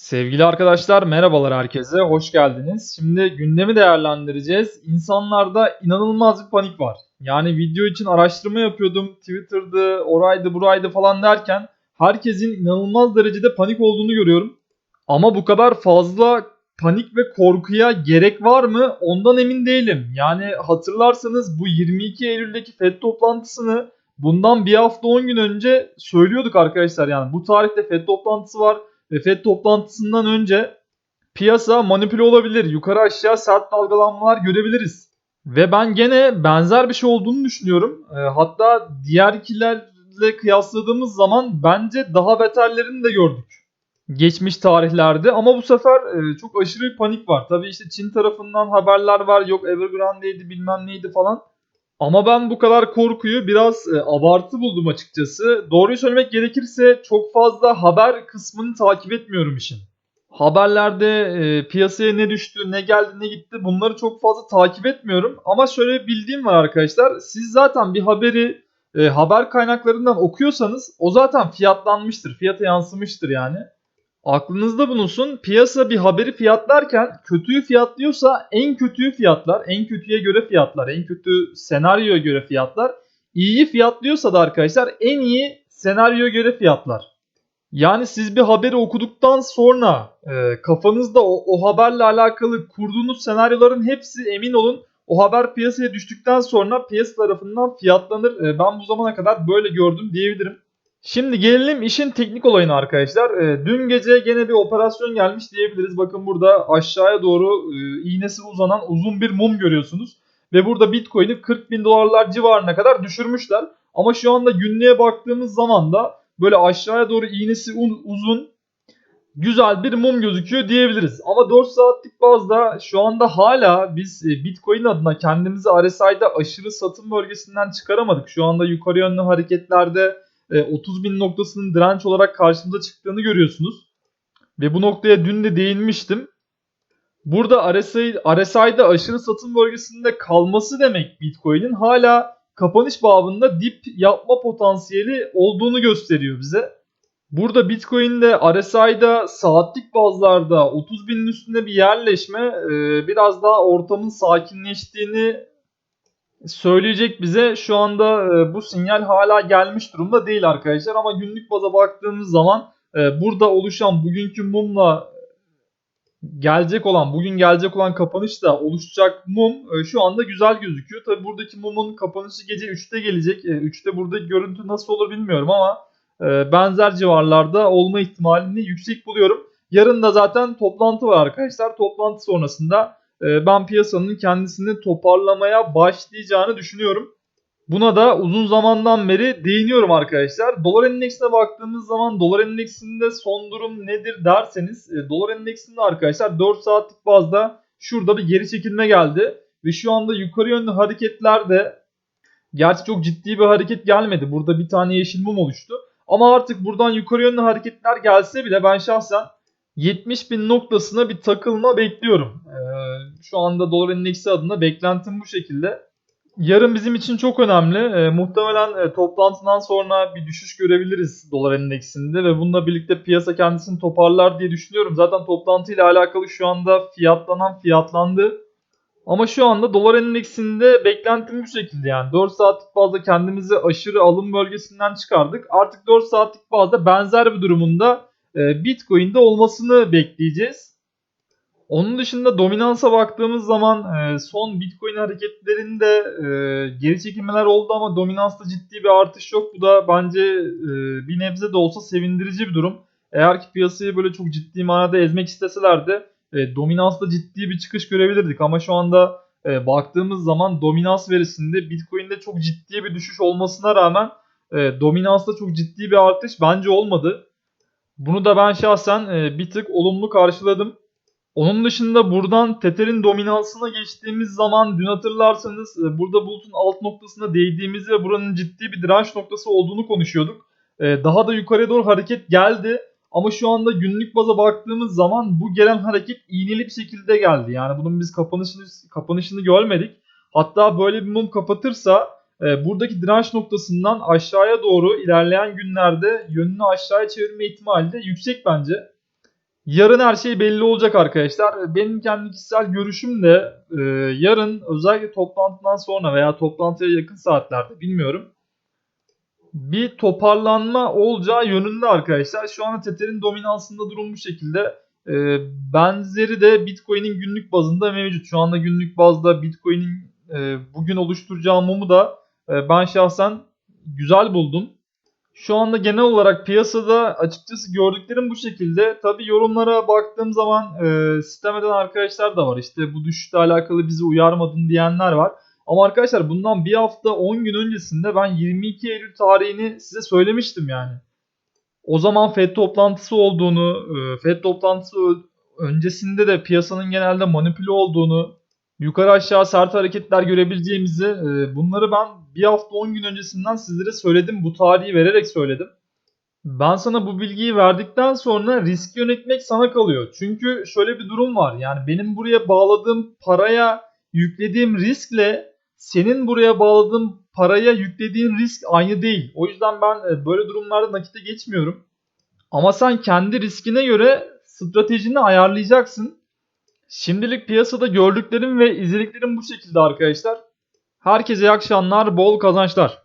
Sevgili arkadaşlar merhabalar herkese, hoş geldiniz. Şimdi gündemi değerlendireceğiz. İnsanlarda inanılmaz bir panik var. Yani video için araştırma yapıyordum. Twitter'dı, oraydı, buraydı falan derken herkesin inanılmaz derecede panik olduğunu görüyorum. Ama bu kadar fazla panik ve korkuya gerek var mı? Ondan emin değilim. Yani hatırlarsanız bu 22 Eylül'deki FED toplantısını bundan bir hafta 10 gün önce söylüyorduk arkadaşlar. Yani bu tarihte FED toplantısı var FED toplantısından önce piyasa manipüle olabilir. Yukarı aşağı sert dalgalanmalar görebiliriz. Ve ben gene benzer bir şey olduğunu düşünüyorum. E, hatta diğerkilerle kıyasladığımız zaman bence daha beterlerini de gördük. Geçmiş tarihlerde ama bu sefer e, çok aşırı bir panik var. Tabii işte Çin tarafından haberler var. Yok Evergrande'ydi bilmem neydi falan. Ama ben bu kadar korkuyu biraz e, abartı buldum açıkçası. Doğruyu söylemek gerekirse çok fazla haber kısmını takip etmiyorum işin. Haberlerde e, piyasaya ne düştü, ne geldi, ne gitti bunları çok fazla takip etmiyorum. Ama şöyle bildiğim var arkadaşlar. Siz zaten bir haberi e, haber kaynaklarından okuyorsanız o zaten fiyatlanmıştır, fiyata yansımıştır yani. Aklınızda bulunsun piyasa bir haberi fiyatlarken kötüyü fiyatlıyorsa en kötüyü fiyatlar, en kötüye göre fiyatlar, en kötü senaryoya göre fiyatlar. İyiyi fiyatlıyorsa da arkadaşlar en iyi senaryoya göre fiyatlar. Yani siz bir haberi okuduktan sonra e, kafanızda o, o haberle alakalı kurduğunuz senaryoların hepsi emin olun o haber piyasaya düştükten sonra piyasa tarafından fiyatlanır. E, ben bu zamana kadar böyle gördüm diyebilirim. Şimdi gelelim işin teknik olayına arkadaşlar. E, dün gece gene bir operasyon gelmiş diyebiliriz. Bakın burada aşağıya doğru e, iğnesi uzanan uzun bir mum görüyorsunuz. Ve burada Bitcoin'i 40 bin dolarlar civarına kadar düşürmüşler. Ama şu anda günlüğe baktığımız zaman da böyle aşağıya doğru iğnesi un- uzun güzel bir mum gözüküyor diyebiliriz. Ama 4 saatlik bazda şu anda hala biz e, Bitcoin adına kendimizi RSI'de aşırı satım bölgesinden çıkaramadık. Şu anda yukarı yönlü hareketlerde e, 30 bin noktasının direnç olarak karşımıza çıktığını görüyorsunuz. Ve bu noktaya dün de değinmiştim. Burada RSI, RSI'de aşırı satım bölgesinde kalması demek Bitcoin'in hala kapanış babında dip yapma potansiyeli olduğunu gösteriyor bize. Burada Bitcoin'de RSI'da saatlik bazlarda 30 binin üstünde bir yerleşme e, biraz daha ortamın sakinleştiğini söyleyecek bize şu anda e, bu sinyal hala gelmiş durumda değil arkadaşlar ama günlük baza baktığımız zaman e, burada oluşan bugünkü mumla gelecek olan bugün gelecek olan kapanışta oluşacak mum e, şu anda güzel gözüküyor. Tabi buradaki mumun kapanışı gece 3'te gelecek. E, 3'te buradaki görüntü nasıl olur bilmiyorum ama e, benzer civarlarda olma ihtimalini yüksek buluyorum. Yarın da zaten toplantı var arkadaşlar. Toplantı sonrasında e, ben piyasanın kendisini toparlamaya başlayacağını düşünüyorum. Buna da uzun zamandan beri değiniyorum arkadaşlar. Dolar endeksine baktığımız zaman dolar endeksinde son durum nedir derseniz e, dolar endeksinde arkadaşlar 4 saatlik bazda şurada bir geri çekilme geldi. Ve şu anda yukarı yönlü hareketlerde gerçi çok ciddi bir hareket gelmedi. Burada bir tane yeşil mum oluştu. Ama artık buradan yukarı yönlü hareketler gelse bile ben şahsen 70 bin noktasına bir takılma bekliyorum. Ee, şu anda dolar endeksi adına beklentim bu şekilde. Yarın bizim için çok önemli. Ee, muhtemelen e, toplantıdan sonra bir düşüş görebiliriz dolar endeksinde ve bununla birlikte piyasa kendisini toparlar diye düşünüyorum. Zaten toplantıyla alakalı şu anda fiyatlanan fiyatlandı. Ama şu anda dolar endeksinde beklentim bu şekilde yani 4 saatlik bazda kendimizi aşırı alım bölgesinden çıkardık. Artık 4 saatlik bazda benzer bir durumunda e, Bitcoin'de olmasını bekleyeceğiz. Onun dışında dominansa baktığımız zaman e, son Bitcoin hareketlerinde e, geri çekilmeler oldu ama dominansta ciddi bir artış yok. Bu da bence e, bir nebze de olsa sevindirici bir durum. Eğer ki piyasayı böyle çok ciddi manada ezmek isteselerdi e, dominansta ciddi bir çıkış görebilirdik. Ama şu anda e, baktığımız zaman dominans verisinde Bitcoin'de çok ciddi bir düşüş olmasına rağmen e, dominansta çok ciddi bir artış bence olmadı. Bunu da ben şahsen e, bir tık olumlu karşıladım. Onun dışında buradan Tether'in dominansına geçtiğimiz zaman dün hatırlarsanız e, burada bulutun alt noktasına değdiğimizi ve buranın ciddi bir direnç noktası olduğunu konuşuyorduk. E, daha da yukarıya doğru hareket geldi. Ama şu anda günlük baza baktığımız zaman bu gelen hareket iğneli bir şekilde geldi. Yani bunun biz kapanışını, kapanışını görmedik. Hatta böyle bir mum kapatırsa buradaki direnç noktasından aşağıya doğru ilerleyen günlerde yönünü aşağıya çevirme ihtimali de yüksek bence. Yarın her şey belli olacak arkadaşlar. Benim kendi kişisel görüşüm de e, yarın özellikle toplantıdan sonra veya toplantıya yakın saatlerde bilmiyorum. Bir toparlanma olacağı yönünde arkadaşlar. Şu anda Tether'in dominansında durum bu şekilde. E, benzeri de Bitcoin'in günlük bazında mevcut. Şu anda günlük bazda Bitcoin'in e, bugün oluşturacağı mumu da ben şahsen güzel buldum. Şu anda genel olarak piyasada açıkçası gördüklerim bu şekilde. Tabi yorumlara baktığım zaman e, sistem eden arkadaşlar da var. İşte bu düşüşle alakalı bizi uyarmadın diyenler var. Ama arkadaşlar bundan bir hafta 10 gün öncesinde ben 22 Eylül tarihini size söylemiştim yani. O zaman FED toplantısı olduğunu, e, FED toplantısı öncesinde de piyasanın genelde manipüle olduğunu, yukarı aşağı sert hareketler görebileceğimizi e, bunları ben bir hafta 10 gün öncesinden sizlere söyledim. Bu tarihi vererek söyledim. Ben sana bu bilgiyi verdikten sonra risk yönetmek sana kalıyor. Çünkü şöyle bir durum var. Yani benim buraya bağladığım paraya yüklediğim riskle senin buraya bağladığın paraya yüklediğin risk aynı değil. O yüzden ben e, böyle durumlarda nakite geçmiyorum. Ama sen kendi riskine göre stratejini ayarlayacaksın. Şimdilik piyasada gördüklerim ve izlediklerim bu şekilde arkadaşlar. Herkese iyi akşamlar, bol kazançlar.